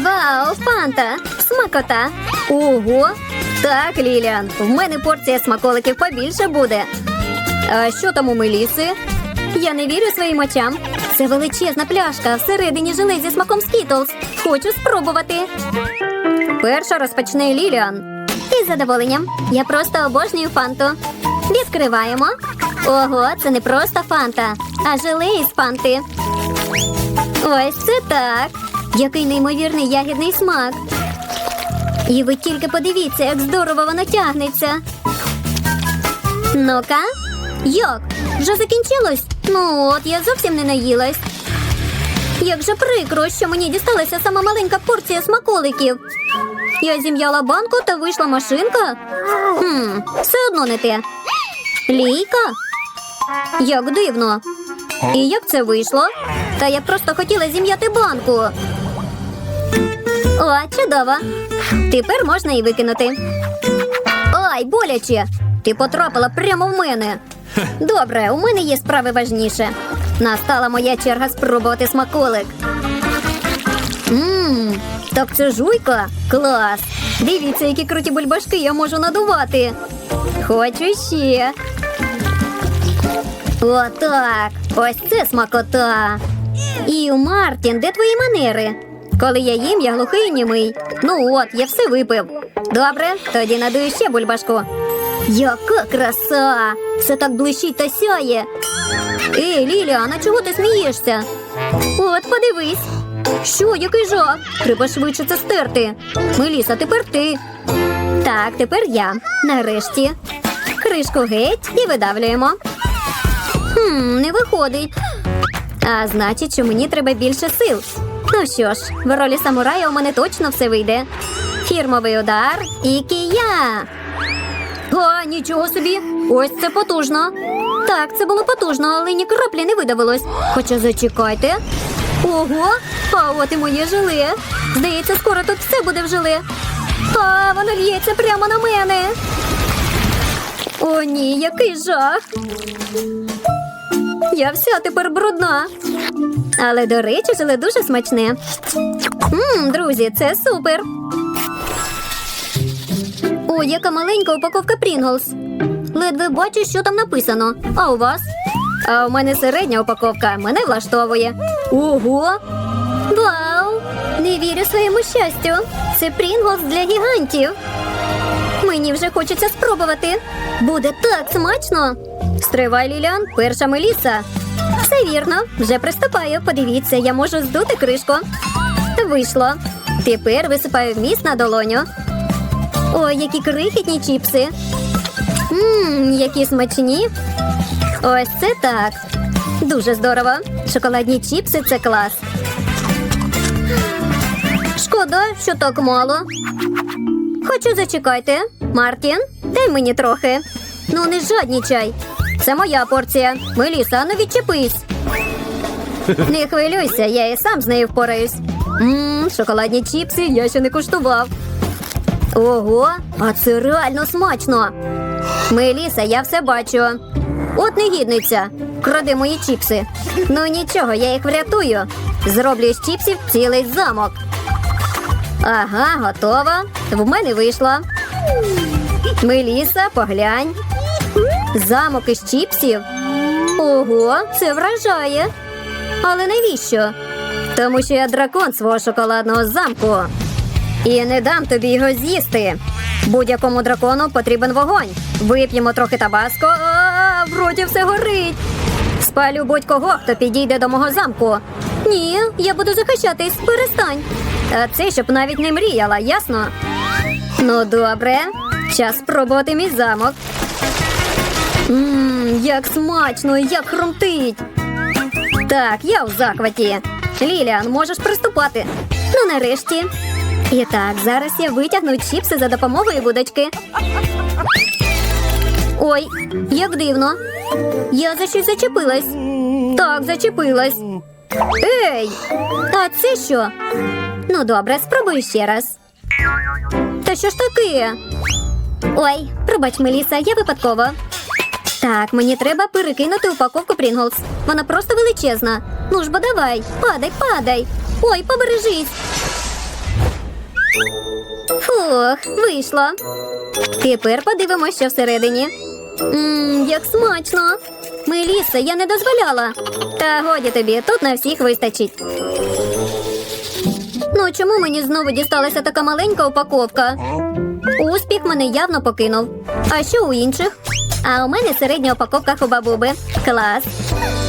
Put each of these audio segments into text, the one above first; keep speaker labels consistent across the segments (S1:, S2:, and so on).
S1: Вау, фанта! Смакота! Ого! Так, Ліліан, в мене порція смаколиків побільше буде. А що там у Меліси? Я не вірю своїм очам. Це величезна пляшка всередині желе зі смаком скітлз. Хочу спробувати. Перша розпочне Ліліан. Із задоволенням. Я просто обожнюю фанту. Відкриваємо. Ого, це не просто фанта, а желе із фанти. Ось це так. Який неймовірний ягідний смак. І ви тільки подивіться, як здорово воно тягнеться. Ну-ка, як? Вже закінчилось? Ну от, я зовсім не наїлась. Як же прикро, що мені дісталася сама маленька порція смаколиків. Я зім'яла банку та вийшла машинка. Хм, все одно не те. Лійка? Як дивно. І як це вийшло? Та я просто хотіла зім'яти банку. О, чудово. Тепер можна і викинути. Ай, боляче! Ти потрапила прямо в мене. Добре, у мене є справи важніше. Настала моя черга спробувати смаколик. Ммм, так це жуйка? Клас! Дивіться, які круті бульбашки я можу надувати. Хочу ще. Отак. Ось це смакота. І Мартін, де твої манери? Коли я їм, я глухий і німий. Ну от, я все випив. Добре, тоді надую ще бульбашку. Яка краса! Все так блищить та сяє. Ей, Ліліана, чого ти смієшся? От, подивись. Що, який жах? Треба швидше це стерти. Меліса, тепер ти. Так, тепер я. Нарешті. Кришку геть і видавлюємо. Хм, не виходить. А значить, що мені треба більше сил. Ну що ж, в ролі самурая у мене точно все вийде. Фірмовий удар і кія. О, нічого собі. Ось це потужно. Так, це було потужно, але ні краплі не видавилось. Хоча зачекайте. Ого, а от і моє желе. Здається, скоро тут все буде в желе. А, воно лється прямо на мене. О, ні, який жах. Я вся тепер брудна. Але, до речі, желе дуже смачне. Мм, друзі, це супер. О, яка маленька упаковка Прінглс. Ледве бачу, що там написано. А у вас? А у мене середня упаковка. Мене влаштовує. Ого! Вау! Не вірю своєму щастю. Це Прінглс для гігантів. Мені вже хочеться спробувати. Буде так смачно. Стривай, Ліліан, перша Меліса. Все вірно, вже приступаю. Подивіться, я можу здути кришку. Вийшло. Тепер висипаю вміст на долоню. Ой, які крихітні чіпси. Ммм, які смачні. Ось це так. Дуже здорово. Шоколадні чіпси це клас. Шкода, що так мало. Хочу зачекайте. Мартін, дай мені трохи. Ну, не жаднічай. Це моя порція. Меліса, ну відчепись. Не хвилюйся, я і сам з нею впораюсь. Ммм, шоколадні чіпси я ще не куштував. Ого, а це реально смачно. Меліса, я все бачу. От негідниця. Кради мої чіпси. Ну нічого, я їх врятую. Зроблю з чіпсів цілий замок. Ага, готово. В мене вийшло. Меліса, поглянь. Замок із чіпсів. Ого, це вражає. Але навіщо? Тому що я дракон свого шоколадного замку. І не дам тобі його з'їсти. Будь-якому дракону потрібен вогонь. Вип'ємо трохи табаско, а в роті все горить. Спалю будь-кого, хто підійде до мого замку. Ні, я буду захищатись, перестань. А це щоб навіть не мріяла, ясно? Ну, добре. Час спробувати мій замок. Ммм, як смачно, як хрумтить. Так, я в захваті. Ліліан, можеш приступати. Ну, нарешті. І так, зараз я витягну чіпси за допомогою вудочки. Ой, як дивно. Я за щось зачепилась. Так, зачепилась. Ей! А це що? Ну, добре, спробую ще раз. Та що ж таке? Ой, пробач, Меліса, я випадково. Так, мені треба перекинути упаковку Прінглс. Вона просто величезна. Ну ж бо давай, падай, падай. Ой, побережись. Ох, вийшло. Тепер подивимося, що всередині. Ммм, як смачно. Меліса, я не дозволяла. Та годі тобі, тут на всіх вистачить. Ну, чому мені знову дісталася така маленька упаковка? Успіх мене явно покинув. А що у інших? А у мене середня упаковка хубабуби. Клас.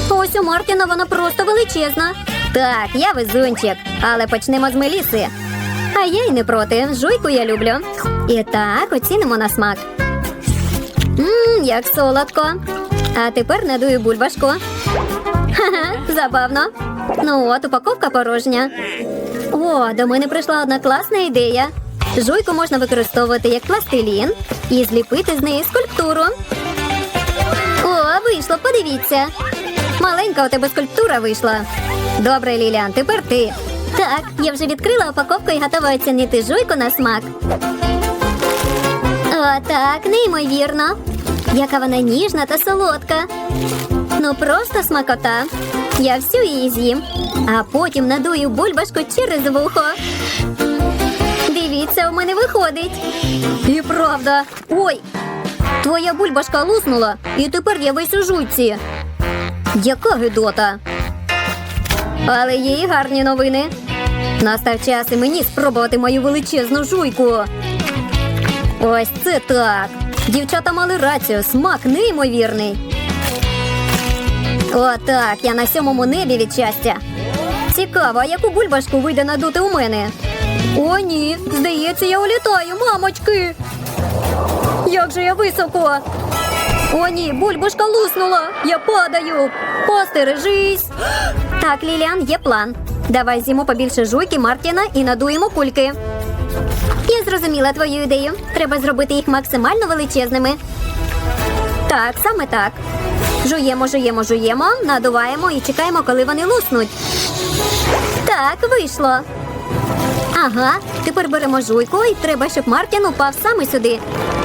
S1: Ось у Мартіна вона просто величезна. Так, я везунчик, але почнемо з Меліси. А я й не проти. Жуйку я люблю. І так, оцінимо на смак. Ммм, як солодко. А тепер надую бульбашку. Ха-ха, забавно. Ну от, упаковка порожня. О, до мене прийшла одна класна ідея. Жуйку можна використовувати як пластилін і зліпити з неї скульптуру. О, вийшло, подивіться. Маленька у тебе скульптура вийшла. Добре, Ліліан, тепер ти. Так, я вже відкрила упаковку і готова оцінити жуйку на смак. О, так, неймовірно. Яка вона ніжна та солодка. Ну просто смакота. Я всю її з'їм, а потім надую бульбашку через вухо. Дивіться, у мене виходить. І правда. Ой, твоя бульбашка луснула, і тепер я весь у жуйці. Яка гидота. Але є і гарні новини. Настав час і мені спробувати мою величезну жуйку. Ось це так. Дівчата мали рацію, смак неймовірний. Отак, я на сьомому небі від щастя. Цікаво, а яку бульбашку вийде надути у мене? О, ні, здається, я улітаю, мамочки. Як же я високо. О, ні, бульбашка луснула. Я падаю. Постережись. Так, Ліліан, є план. Давай з'їмо побільше жуйки Мартіна і надуємо кульки. Я зрозуміла твою ідею. Треба зробити їх максимально величезними. Так, саме так. Жуємо, жуємо, жуємо, надуваємо і чекаємо, коли вони луснуть. Так, вийшло. Ага, тепер беремо жуйку і треба, щоб Мартін упав саме сюди.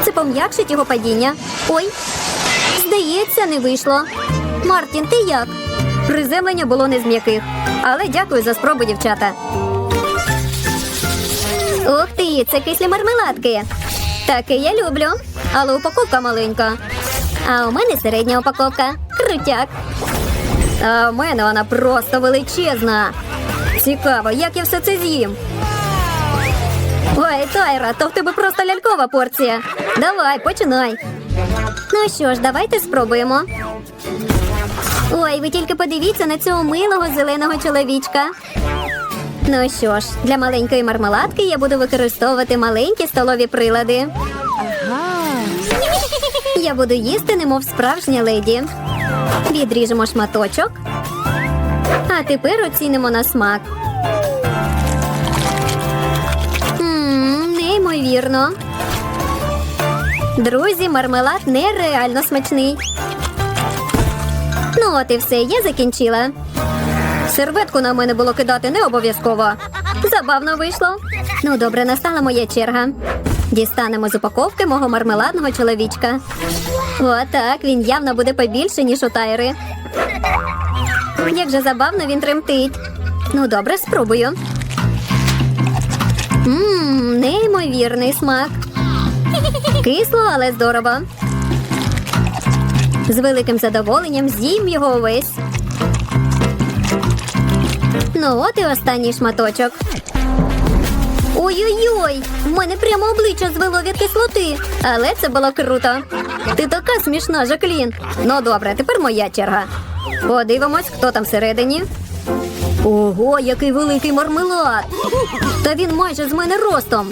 S1: Це пом'якшить його падіння. Ой, здається, не вийшло. Мартін, ти як? Приземлення було не з м'яких. Але дякую за спробу, дівчата. Ух ти, це кислі мармеладки. Таке я люблю, але упаковка маленька. А у мене середня упаковка. Крутяк. А у мене вона просто величезна. Цікаво, як я все це з'їм. Ой, Тайра, то в тебе просто лялькова порція. Давай, починай. Ну що ж, давайте спробуємо. Ой, ви тільки подивіться на цього милого зеленого чоловічка. Ну що ж, для маленької мармеладки я буду використовувати маленькі столові прилади. Я буду їсти, немов справжня леді. Відріжемо шматочок. А тепер оцінимо на смак. Неймовірно. Друзі, мармелад нереально смачний. Ну, от і все, я закінчила. Серветку на мене було кидати не обов'язково. Забавно вийшло. Ну, добре, настала моя черга. Дістанемо з упаковки мого мармеладного чоловічка. Отак, він явно буде побільше, ніж у тайри. Як же забавно він тремтить. Ну, добре, спробую. Ммм, неймовірний смак. Кисло, але здорово. З великим задоволенням з'їм його увесь. Ну, от і останній шматочок. Ой-ой-ой! В мене прямо обличчя звело від кислоти. Але це було круто. Ти така смішна, Жаклін. Ну добре, тепер моя черга. Подивимось, хто там всередині. Ого, який великий мармелад! Та він майже з мене ростом.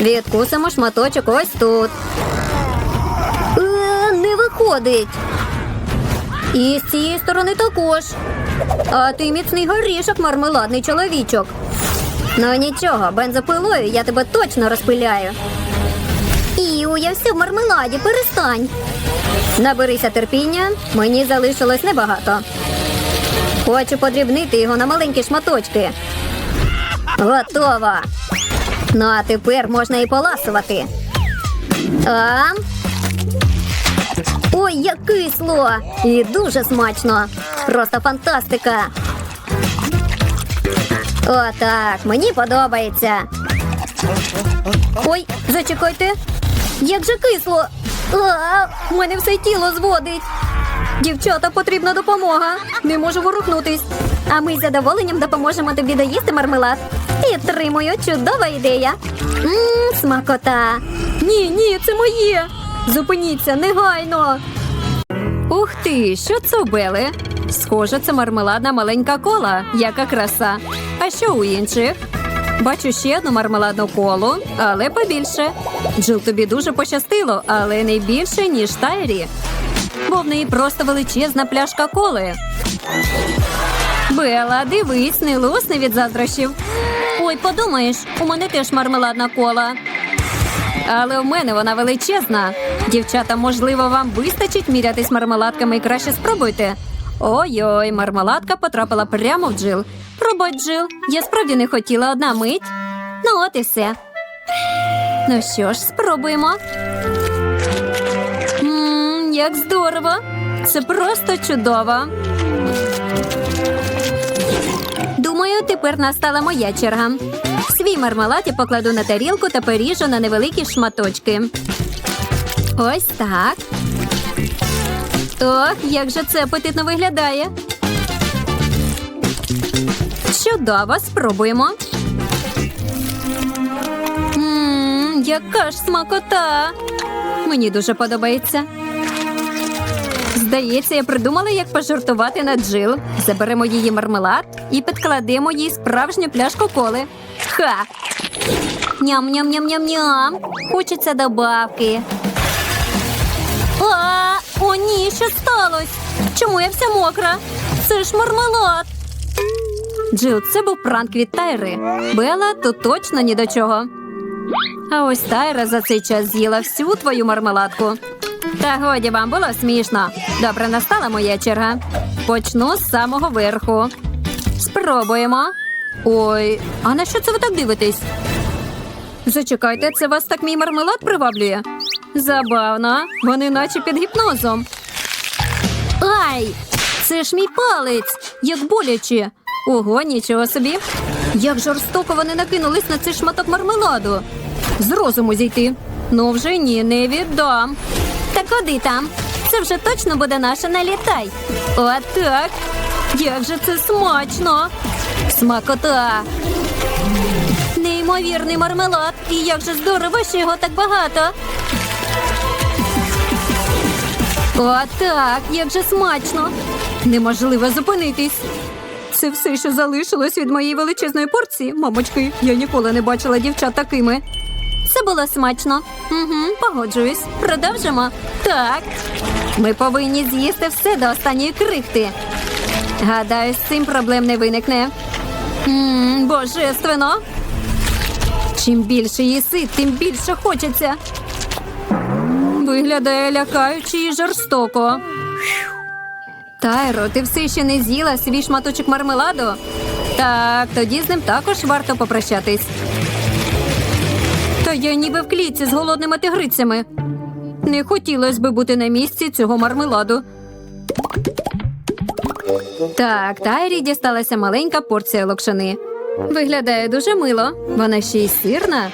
S1: Відкусимо шматочок ось тут. Е, не виходить. І з цієї сторони також. А ти міцний горішок, мармеладний чоловічок. Ну нічого, бензопилою я тебе точно розпиляю. Іу, я все в мармеладі, перестань. Наберися терпіння, мені залишилось небагато. Хочу подрібнити його на маленькі шматочки. Готово. Ну, а тепер можна і поласувати. А? Ой, як кисло! І дуже смачно. Просто фантастика. Отак, мені подобається. Ой, зачекайте. Як же кисло. В мене все тіло зводить. Дівчата, потрібна допомога. Не можу ворухнутись. А ми з задоволенням допоможемо тобі доїсти мармелад. Підтримую, чудова ідея. Мм, смакота. Ні, ні, це моє. Зупиніться негайно. Ух ти, що це у Схоже, це мармеладна маленька кола. Яка краса. А що у інших? Бачу ще одну мармеладну колу, але побільше. Джил, тобі дуже пощастило, але не більше, ніж Тайрі. Бо в неї просто величезна пляшка коли. Бела, дивись, не лусни від заздрощів. Ой, подумаєш, у мене теж мармеладна кола. Але в мене вона величезна. Дівчата, можливо, вам вистачить мірятись мармеладками і краще спробуйте. Ой-ой, мармеладка потрапила прямо в джил. Пробач, Джил, я справді не хотіла одна мить. Ну, от і все. Ну що ж, спробуємо. Як здорово! Це просто чудово. Думаю, тепер настала моя черга. Свій мармелад я покладу на тарілку та поріжу на невеликі шматочки. Ось так. Ох, як же це апетитно виглядає. Чудово, спробуємо. Ммм, яка ж смакота. Мені дуже подобається. Здається, я придумала, як пожартувати на Джил. Заберемо її мармелад і підкладемо їй справжню пляшку коли. Ха! Ням-ням-ням-ням-ням. Хочеться добавки. А, о, ні, що сталося? Чому я вся мокра? Це ж мармелад. Джил, це був пранк від Тайри. Бела тут точно ні до чого. А ось Тайра за цей час з'їла всю твою мармеладку. Та годі вам було смішно. Добре, настала моя черга. Почну з самого верху. Спробуємо. Ой, а на що це ви так дивитесь? Зачекайте, це вас так мій мармелад приваблює? Забавно, вони наче під гіпнозом. Ай! Це ж мій палець! Як боляче. Ого, нічого собі. Як жорстоко вони накинулись на цей шматок мармеладу. З розуму зійти. Ну вже ні, не віддам. Та куди там? Це вже точно буде наша налітай. От так. Як же це смачно! Смакота! Неймовірний мармелад. І як же здорово, що його так багато. О, так, як же смачно. Неможливо зупинитись. Це все, що залишилось від моєї величезної порції. Мамочки, я ніколи не бачила дівчат такими. Це було смачно. Угу, Погоджуюсь. Продовжимо. Так. Ми повинні з'їсти все до останньої крихти. Гадаю, з цим проблем не виникне. Ммм, Божественно. Чим більше їси, тим більше хочеться. Виглядає лякаюче і жорстоко. Тайро, ти все ще не з'їла свій шматочок мармеладу? Так, тоді з ним також варто попрощатись. Я ніби в клітці з голодними тигрицями. Не хотілося би бути на місці цього мармеладу. Так, Тайрі дісталася маленька порція локшини. Виглядає дуже мило. Вона ще й сирна.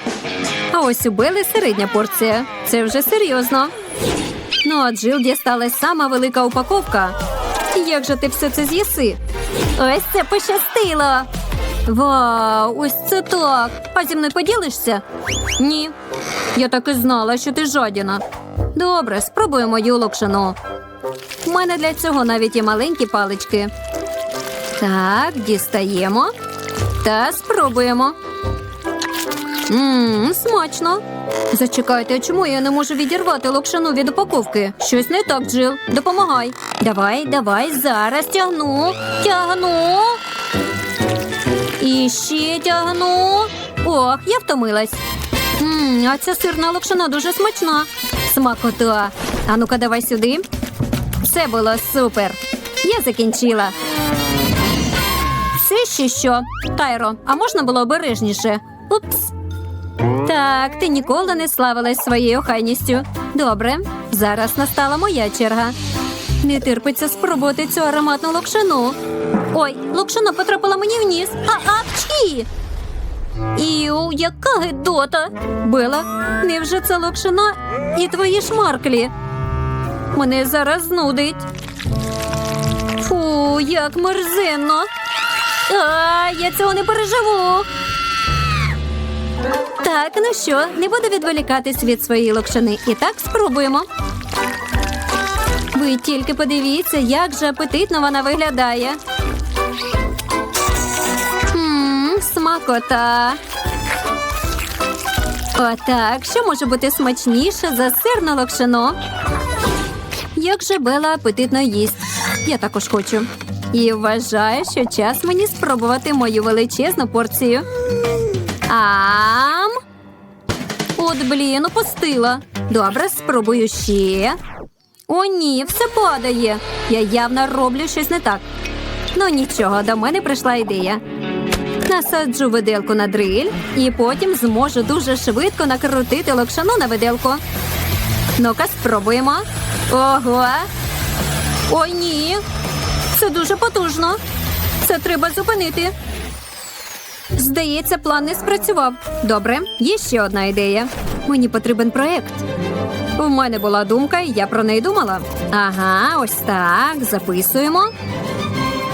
S1: А ось у Бели середня порція. Це вже серйозно. Ну, а Джил дісталась сама велика упаковка. Як же ти все це з'їси? Ось це пощастило. Вау, ось це так. А зі мною поділишся? Ні. Я так і знала, що ти жадіна. Добре, спробуємо мою локшину. У мене для цього навіть є маленькі палички. Так, дістаємо та спробуємо. Ммм, смачно. Зачекайте, чому я не можу відірвати локшину від упаковки? Щось не так, Джил. Допомагай. Давай, давай, зараз тягну. Тягну. І ще тягну. Ох, я втомилась. Ммм, а ця сирна локшина дуже смачна. Смакота. А ну-ка, давай сюди. Все було супер. Я закінчила. Це ще що? Тайро, а можна було обережніше? Упс. Так, ти ніколи не славилась своєю охайністю. Добре, зараз настала моя черга. Не терпиться спробувати цю ароматну локшину. Ой, локшина потрапила мені в ніс. А апчі! Іу, яка гидота. Бела, невже це локшина і твої шмарклі? Мене зараз знудить. Фу, як мерзенно. А, я цього не переживу. Так, ну що, не буду відволікатись від своєї локшини. І так спробуємо. Ви тільки подивіться, як же апетитно вона виглядає. Смакота. Отак, що може бути смачніше за сирну локшину? Як же Бела апетитно їсть. Я також хочу. І вважаю, що час мені спробувати мою величезну порцію. Ам. От, блін, опустила. Добре, спробую ще. О, ні, все падає. Я явно роблю щось не так. Ну нічого, до мене прийшла ідея. Насаджу виделку на дриль і потім зможу дуже швидко накрутити локшану на виделку. Ну-ка, спробуємо. Ого. О, ні. Це дуже потужно. Це треба зупинити. Здається, план не спрацював. Добре, є ще одна ідея. Мені потрібен проєкт. У мене була думка, я про неї думала. Ага, ось так. Записуємо.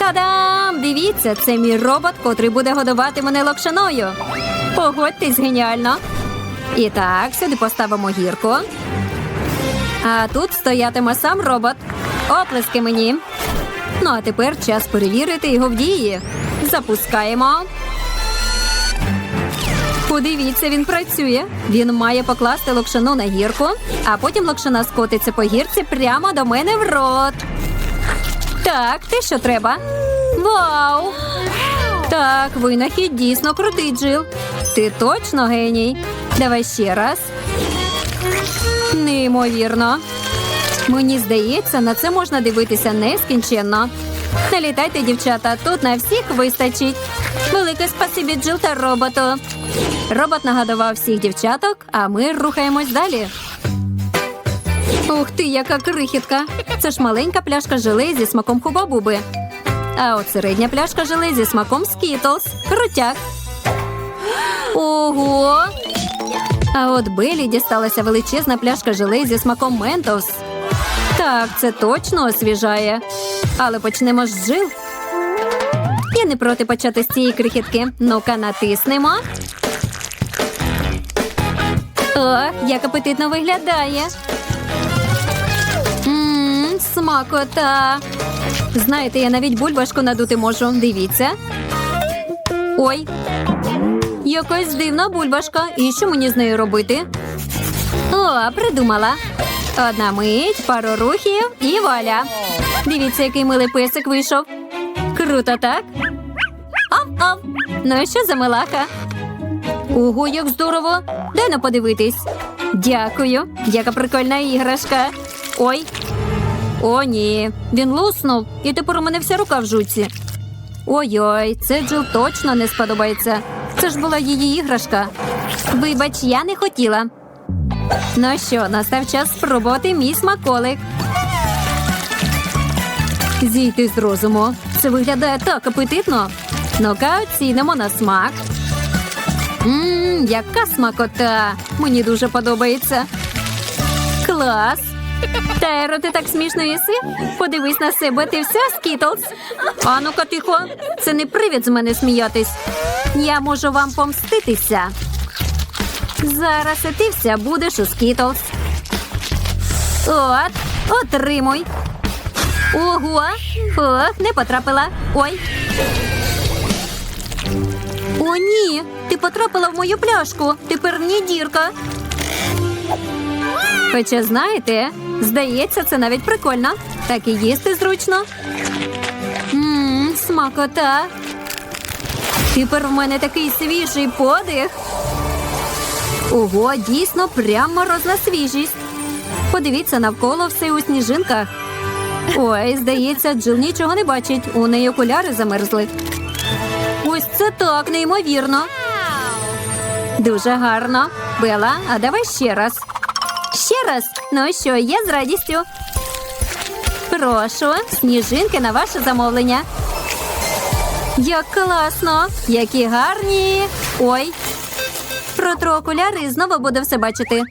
S1: Та-дам! Дивіться, це мій робот, котрий буде годувати мене локшиною. Погодьтесь, геніально. І так, сюди поставимо гірку. А тут стоятиме сам робот. Оплески мені. Ну а тепер час перевірити його в дії. Запускаємо. Подивіться, він працює. Він має покласти локшину на гірку, а потім локшина скотиться по гірці прямо до мене в рот. Так, те, що треба. Вау! Так, винахід дійсно крутий, Джил. Ти точно геній. Давай ще раз. Неймовірно. Мені здається, на це можна дивитися нескінченно. Налітайте, дівчата, тут на всіх вистачить. Велике спасибі Джил та роботу. Робот нагадував всіх дівчаток, а ми рухаємось далі. Ух ти, яка крихітка! Це ж маленька пляшка желе зі смаком хубабуби. А от середня пляшка желе зі смаком скітлс. Крутяк. Ого! А от Белі дісталася величезна пляшка желе зі смаком ментос. Так, це точно освіжає. Але почнемо з жил. Я не проти почати з цієї крихітки. Ну-ка, натиснемо. О, як апетитно виглядає. Смакота. Знаєте, я навіть бульбашку надути можу. Дивіться. Ой. Якась дивна бульбашка. І що мені з нею робити? О, придумала. Одна мить, пару рухів і вуаля. Дивіться, який милий песик вийшов. Круто, так? Ав-ав. Ну що за милаха? Ого, як здорово! Дай на подивитись. Дякую. Яка прикольна іграшка. Ой. О, ні. Він луснув, і тепер у мене вся рука в жуці. Ой-ой, це Джил точно не сподобається. Це ж була її іграшка. Вибач, я не хотіла. Ну що, настав час спробувати мій смаколик. Зійти з розуму. Це виглядає так апетитно. Ну-ка, оцінимо на смак. Ммм, яка смакота! Мені дуже подобається. Клас! Тайро, ти так смішно їси? Подивись на себе, ти вся скітлз. А ну-ка, тихо, це не привід з мене сміятись. Я можу вам помститися. Зараз і ти вся будеш у скітлз. От, отримуй. Ого! Ох, не потрапила. Ой. О, ні! Ти потрапила в мою пляшку. Тепер мені дірка. Хоча, знаєте, здається, це навіть прикольно. Так і їсти зручно. Ммм, смакота. Тепер в мене такий свіжий подих. Ого, дійсно, прям морозна свіжість. Подивіться навколо все у сніжинках. Ой, здається, Джил нічого не бачить. У неї окуляри замерзли. Ось це так, неймовірно. Дуже гарно. Бела, а давай ще раз. Ще раз. Ну що, я з радістю. Прошу, сніжинки на ваше замовлення. Як класно! Які гарні! Ой. Протру окуляри і знову буде все бачити.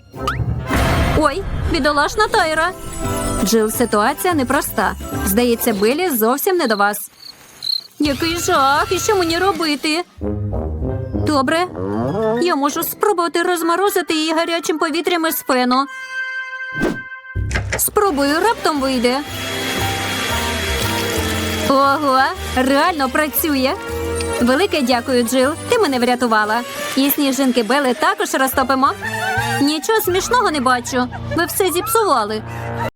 S1: Ой, бідолашна Тайра. Джил, ситуація непроста. Здається, Белі зовсім не до вас. Який жах, і що мені робити? Добре. Я можу спробувати розморозити її гарячим повітрям із фену. Спробую, раптом вийде. Ого, реально працює. Велике дякую, Джил. Ти мене врятувала. І сніжинки Бели також розтопимо. Нічого смішного не бачу. Ви все зіпсували.